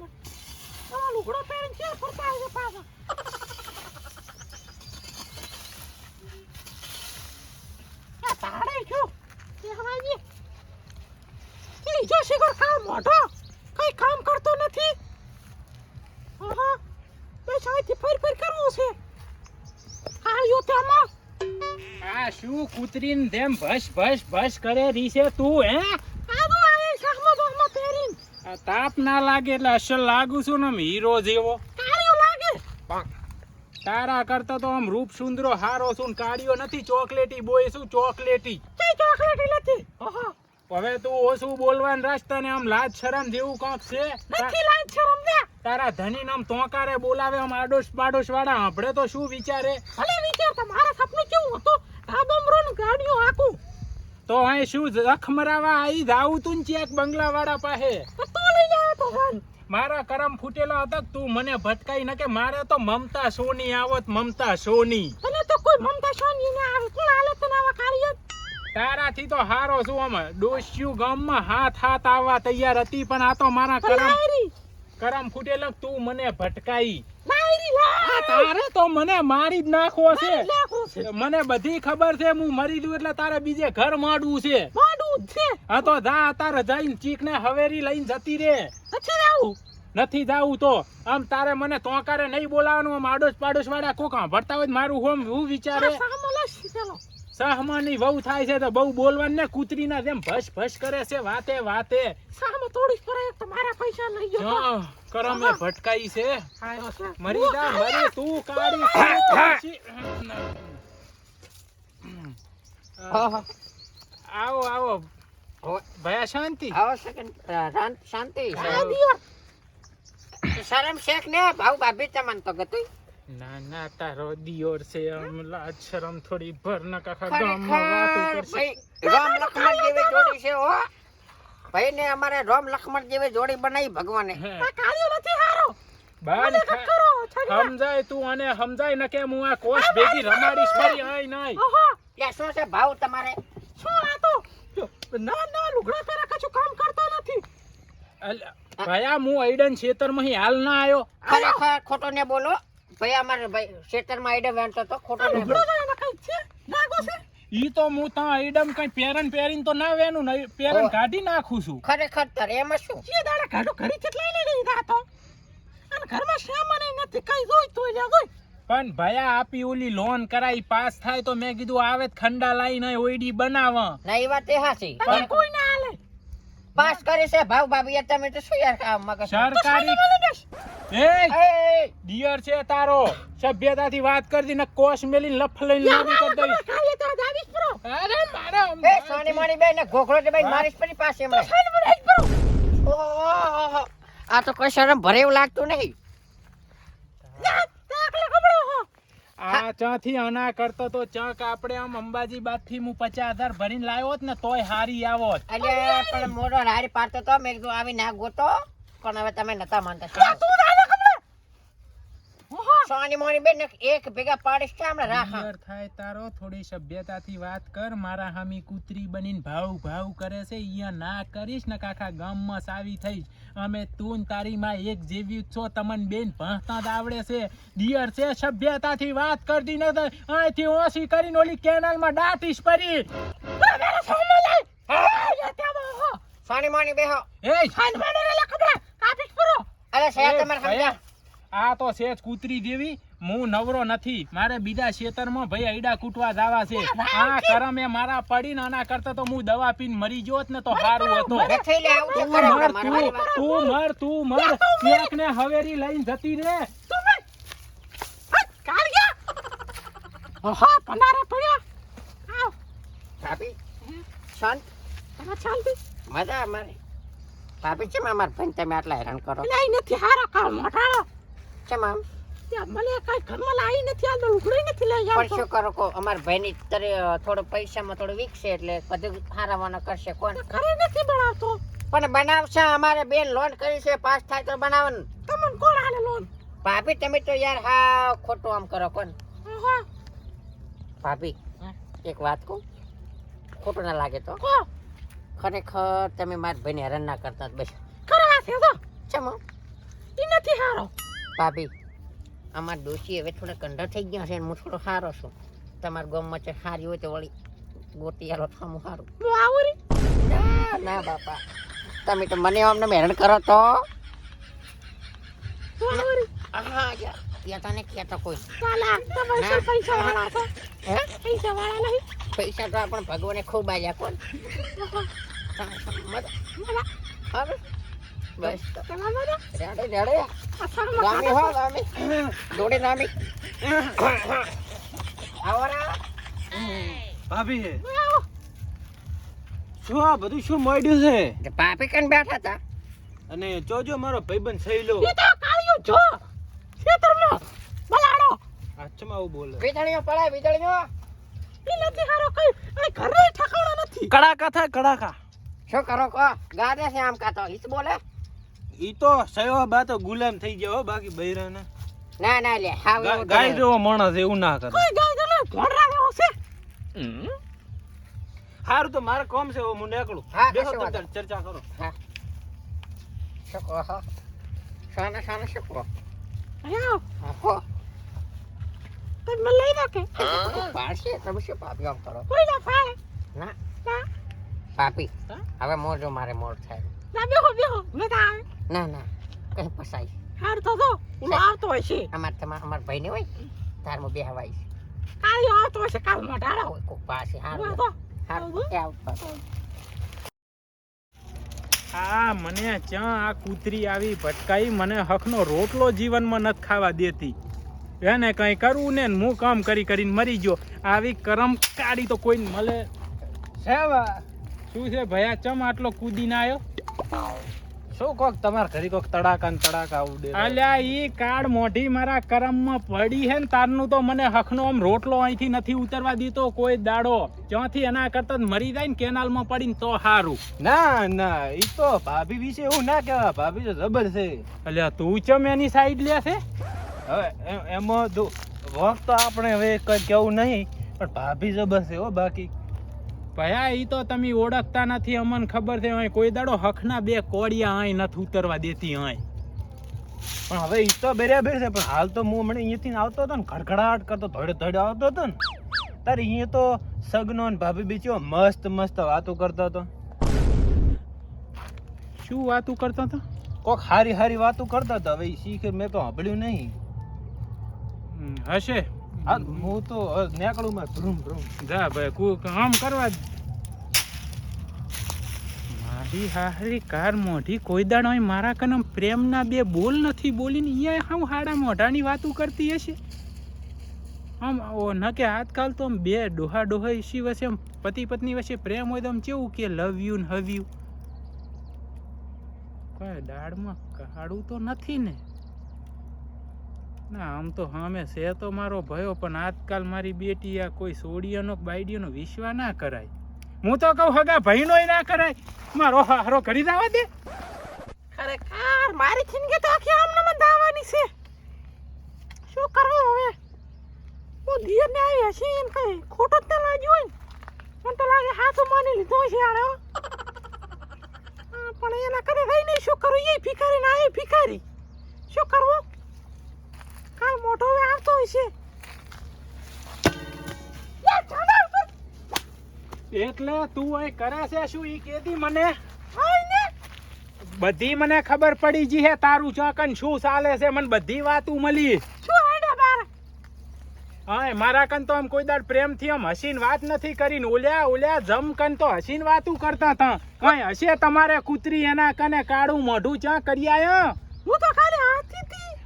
બેન તમારો લુગડો પહેરીને ક્યાં ફરતા આવે પાછા? આ તારે જો કહેવાય ને એ જો શિખર કામ મોઢો? કઈ કામ કરતો નથી? આહા બસ અહીંથી ફરી ફરી કરવું છે. આવ્યો તેમાં આ શું કૂતરીને તેમ ભસ ભસ ભસ કરે છે તું, હે આવો આવે સામો બોમો પહેરીને આ તાપ ના લાગે એટલે અસલ લાગુ છું ને હીરો જેવો. લાગે? તારા કરતા તો આમ રૂપ સુંદરો હારો છું ને કાળિયો નથી ચોકલેટી બોય છું ચોકલેટી. ચોકલેટી નથી? હવે તું ઓછું બોલવાન રસ્તા ને આમ લાજ શરમ જેવું કાંક છે? નથી લાઈન શરમ ને. તારા ધની આમ તોકારે બોલાવે આમ આડોશ પાડોશ વાળા આપણે તો શું વિચારે? ભલે વિચાર મારા સપનું કેવું હતું? આ બમરો ગાડીઓ આકું તો અહીં શું જખમરાવા આવી જાવું તું ને ચેક બંગલા વાળા પાસે. તો તો તો મારા કરમ ફૂટેલા હતા તું મને ભટકાઈ ન કે મારે તો મમતા સોની આવત મમતા સોની. તને તો કોઈ મમતા સોની ને આવે. કોણ હાલે તને આવા કાર્ય? તારાથી તો હારો છું આમ. ડોસ્યું ગામમાં હાથ હાથ આવવા તૈયાર હતી પણ આ તો મારા કરમ કરમ ફૂટેલક તું મને ભટકાઈ. તારે તો મને મારી જ નાખવો છે. મને બધી ખબર છે હું મરી દઉં એટલે તારે બીજે ઘર માંડવું છે. હા તો જા તારે જઈને ચીકને હવેરી લઈને જતી રે. નથી જાવું તો. આમ તારે મને તોકારે નહીં બોલાવાનું આમ આડોશ પાડોશ વાળા કોક ભરતા હોય મારું હોમ હું વિચારે. સહમાની વહુ થાય છે તો બહુ બોલવાનું ને કૂતરીના જેમ ભસ ભસ કરે છે વાતે વાતે. સામો તોડી પડે એક તો મારા પૈસા લઈ ગયો જો કરમે ભટકાઈ છે. મરી જા મરી તું કાળી તું આવો આવો. ભયા શાંતિ. આવો સેકન્ડ શાંત- શરમ શેખ ને ભાવ ભાભી તમને તો ગતું ના ના તારો દિયોર છે અમલા શરમ થોડી ભર ન કાકા ગામમાં વાતો કરશે. રામ લક્ષ્મણ જેવી જોડી છે હો. ભાઈ ને અમારે રોમ લક્ષ્મણ જેવી જોડી બનાવી ભગવાને. નથી હારો. બાન સમજાય તું અને સમજાય ન કે હું આ કોષ ભેગી રમાડીશ ફરી આય નહીં કે શું છે ભાવ તમારે? શું આ તો? ના ના લુગડા પહેરા કશું કામ કરતો નથી. ભયા હું આઈડન ખેતરમાં હાલ ના આવ્યો ખરેખર ખોટો ને બોલો. ભાઈ અમારે ભાઈ ખેતરમાં આઈડે વેણતો તો ખોટો ને લુગડો બોલો તો એને કઈ છે લાગો છે ઈ તો હું તા આઈડમ કઈ પેરન પેરીન તો ના વેનું નહીં પેરન કાઢી નાખું છું. ખરેખર તારે એમાં શું? જે દાડા કાઢો ઘરે કેટલા લઈ લઈ તો. અને ઘરમાં મને નથી કઈ જોઈ તો જા ગઈ પણ ભયા આપી ઓલી લોન કરાઈ પાસ થાય તો મેં કીધું આવે ખંડા ખંડા લાઈને ઓઈડી બનાવ ના એ વાત એ હાસી પણ કોઈ ના હાલે. પાસ કરી છે ભાવ ભાભી તમે તો શું યાર કામમાં સરકારી એ! ડિયર છે તારો. સભ્યતાથી વાત કરતી ને કોષ મેલી લફ લઈને લાવી કરી દઈશ. અરે મારા એ સોની મારી બેન ને ઘોઘરો તે બેન મારીશ પરી પાસે મને પ્રો આ તો કોઈ શરમ ભરે એવું લાગતું નહીં. જા તાકલે કબડો આ ચાથી આના કરતો તો ચાક આપણે આમ અંબાજી બાદથી હું પચાસ હજાર ભરીને લાવ્યો ને તોય હારી આવો અરે પણ મોટો હારી પાડતો તો મેં કીધું આવી ના ગોતો. પણ હવે તમે નતા માનતા ઓહો સોની મોની બેન એક ભેગા પાડીશ છે હમણાં રાખા. થાય તારો થોડી સભ્યતાથી વાત કર મારા હામી કૂતરી બનીને ભાવ ભાવ કરે છે અહીંયા ના કરીશ ને કાકા ગામમાં સાવી થઈશ. અમે તું તારી માં એક જેવી છો તમન બેન ભણતા જ આવડે છે. દિયર છે સભ્યતાથી વાત કરતી ન અહીંથી ઓછી કરીને ઓલી કેનાલમાં દાટીશ પરી. સોની મોની બેહો. એ હાલ મને લે કબડા કાપીશ પૂરો. અરે સાહેબ તમારે ભયા, સમજા આ તો સેજ કૂતરી જેવી. હું નવરો નથી. મારે બીજા ખેતરમાં ભાઈ અયડા કૂટવા જવા છે. આ કરમે મારા પડીને આના કરતા તો હું દવા પીને મરી જોત ને તો સારું હતું. તું મર તું તું મર તું મર. ક્યાંક ને હવેરી લઈને જતી રે. તું મને હટ કાળિયા ઓહો પનારે પડ્યો. આવ. ભાભી શાંત. તમે ચાલતી મજા મારી ભાભી છે મારા ભાઈ તમે આટલા હેરાન કરો? લઈ નથી હારા કાળ મોટાળો છે આમ? મને કઈ ઘરમાં લાવી નથી આ લુગડો નથી લઈ પણ શું કરો કો અમાર ભાઈની તરે થોડો પૈસામાં થોડું વીકશે એટલે બધું હારાવાના કરશે. કોણ? ઘરે નથી બનાવતો પણ બનાવશે અમારે બેન લોન કરી છે પાસ થાય તો બનાવવાનું. તમને કોણ આલે લોન ભાભી તમે તો યાર હા ખોટું આમ કરો કોણ? ભાભી એક વાત કહું? ખોટું ના લાગે તો. કો? ખરેખર તમે મારા ભાઈને હેરાન ના કરતા બસ. કરવા છે તો ચમો ઈ નથી હારો. ભાભી અમાર ડોશી હવે થોડા કંઢા થઈ ગયા છે હું થોડો સારો છું. તમારા ગામમાં છે સારી હોય તો વળી ગોતી આલો થામું સારું ના ના બાપા. તમે તો મને અમને હેરાન કરો તો. હું હા યાર. કહેતા કોઈ. પૈસા વાળા નહીં. પૈસા તો આપણે ભગવાને ખૂબ આલ્યા કોણ? ભાભી. શું આ બધું શું મળ્યું છે? પાપી કન બેઠા હતા અને જોજો મારો ભાઈબંધ સહેલો. ઈ તો કાળિયો જો ખેતરમાં બલાડો. આચમાં આવું બોલે. વીજળીઓ પડે વીજળીઓ. ઈ નથી હારો કઈ. અને ઘરે ઠકાણો નથી. કડાકા થાય કડાકા. શું કરો કો ગાડે છે આમ કાતો ઈસ બોલે? ઈ તો સયો બા તો ગુલામ થઈ ગયો હો બાકી બૈરાના. ના ના લે હા ગાય. જેવો માણસ એવું ના કરે. કોઈ ગાય જેવો ભોંડરા જેવો છે. હારું તો મારે કોમ છે હું નીકળું. હા, બેસો તમે ચર્ચા કરો. હા. શકો હા શાને શાને શકો? આયો. હો તમે લઈ દો કે પાડશે? તમે શું પાપી આમ કરો? કોઈ ના ફાળે ના? ના. પાપી. હવે હવે મોજો મારે મોડ થાય. ના બેહો બેહો. મેતા આવે ના ના. કઈ પસાઈ હાર તો. તો હું આવતો હોય છે અમાર તમાર અમાર ભાઈ ને હોય તાર મો બે છે. કાળિયો આવતો હોય છે કાલ મોટાડો હોય. કોક પાસે હાર તો. હાર કે આવતો. આ મને ક્યાં આ કૂતરી આવી ભટકાઈ? મને હકનો રોટલો જીવનમાં નથી ખાવા દેતી. એને કંઈ કરવું ને હું કામ કરી કરીને મરી ગયો. આવી કરમ કાઢી તો કોઈ મળે. સેવા શું છે ભયા ચમ આટલો કૂદીને આવ્યો શું કોક તમાર ઘરે કોક તડાકા ને તડાકા ઉડે અલ્યા ઈ કાળ મોઢી મારા કરમમાં પડી હે ને તારનું તો મને હખનો આમ રોટલો અહીંથી નથી ઉતરવા દીધો કોઈ દાડો. ક્યાંથી એના કરતા મરી જાય ને કેનાલમાં પડીને તો હારું. ના ના ઈ તો ભાભી વિશે એવું ના કેવા ભાભી તો જબર છે. અલ્યા તું ચમ એની સાઈડ લે છે? હવે એમ- જો વખત તો આપણે હવે કઈ કેવું નહીં પણ ભાભી જબર છે હો બાકી. ભયા એ તો તમે ઓળખતા નથી અમને ખબર છે અહીં કોઈ દાડો હખના બે કોડિયા અહીં નથી ઉતરવા દેતી અહીં. પણ હવે એ તો બરાબર છે પણ હાલ તો હું હમણાં અહીંયાથી આવતો હતો ને ખડખડાટ કરતો ધોડે ધોડે આવતો હતો ને તારે અહીંયા તો સગનો ને ભાભી બીચો મસ્ત મસ્ત વાતો કરતો હતો. શું વાતો કરતો હતો? કોક હારી હારી વાતો કરતા હતા હવે શીખે મેં તો સાંભળ્યું નહીં. હશે. હું તો નીકળું માં ભ્રુમ ભ્રુમ જા ભાઈ કુ કામ કરવા મારી હારી કાર મોઢી કોઈ દાડો મારા કનમ પ્રેમના બે બોલ નથી બોલીને અહીંયા હું હાડા મોઢાની વાતો કરતી હશે? આમ, ઓ, ન કે આજકાલ તો આમ બે ડોહા ડોહા ઈસી વચ્ચે એમ પતિ પત્ની વચ્ચે પ્રેમ હોય તો આમ કેવું કે લવ યુ ને હવ યુ કઈ દાળમાં કાઢું તો નથી ને. ના, આમ તો સામે છે તો મારો ભયો, પણ આજકાલ મારી બેટી આ કોઈ સોડિયાનો બાયડીઓનો વિશ્વા ના કરાય. હું તો કહું, હગા ભાઈનો ના કરાય. મારો હારો કરી દાવા દે. ખરેખર, મારી જિંદગી તો આખી આમને દાવાની છે. શું કરવું હવે? હું દિયર ને આવી હશે એમ કઈ? ખોટું જ ના લાગ્યું હોય મને તો લાગે હાથું માની લીધો છે આણે પણ એના કરે રહી નહીં, શું કરું? એ ભિખારી ના એ ભિખારી. શું કરવું? કાલ મોટો આવતો ઉપર. એટલે તું અહીં કરે છે શું? ઈ કેદી મને? બધી મને ખબર પડી જી હે તારું ચાકન શું ચાલે છે? મને બધી વાતું મળી. હા મારા કન તો આમ કોઈ દાડ પ્રેમથી આમ હસીન વાત નથી કરીને ઓલ્યા ઓલ્યા જમ કન તો હસીન વાતું કરતા હતા. કઈ હશે તમારે કૂતરી એના કને કાળું મોઢું ચા કરી આયો? હું તો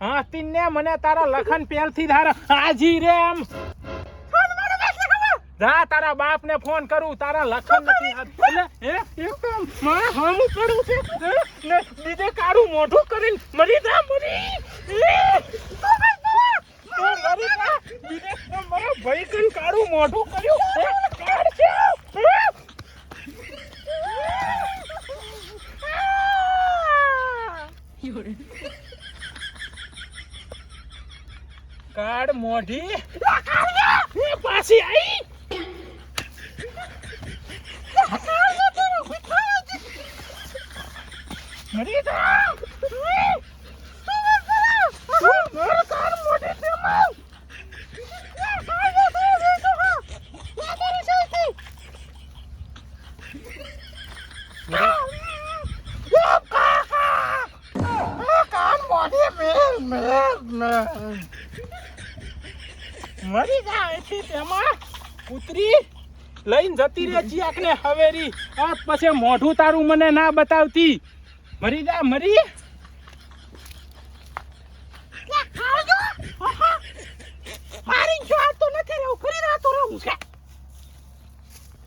ખાલી હાથી હા તીન ને મને તારા લખન પહેલથી ધારા. હાજી રે એમ જા તારા બાપ ને ફોન કરું. તારા લખન નથી હાથ. એટલે હે એક તો મારે હામું પડું છે? ને બીજે કાળું મોઢું કરીને મરી જા મરી. મરી જા. બીજે મારા ભાઈ કન કાળું મોઢું કર્યું. કાળ મોઢી. પાછી આવી મરી જા મરી જાય છે તેમાં. કૂતરી લઈને જતી રે ચિયાકને હવેરી. આ પછી મોઢું તારું મને ના બતાવતી. મરી જા મરી. મારી જો આ તો નથી રહેવું કરી રહેતો રહું છે.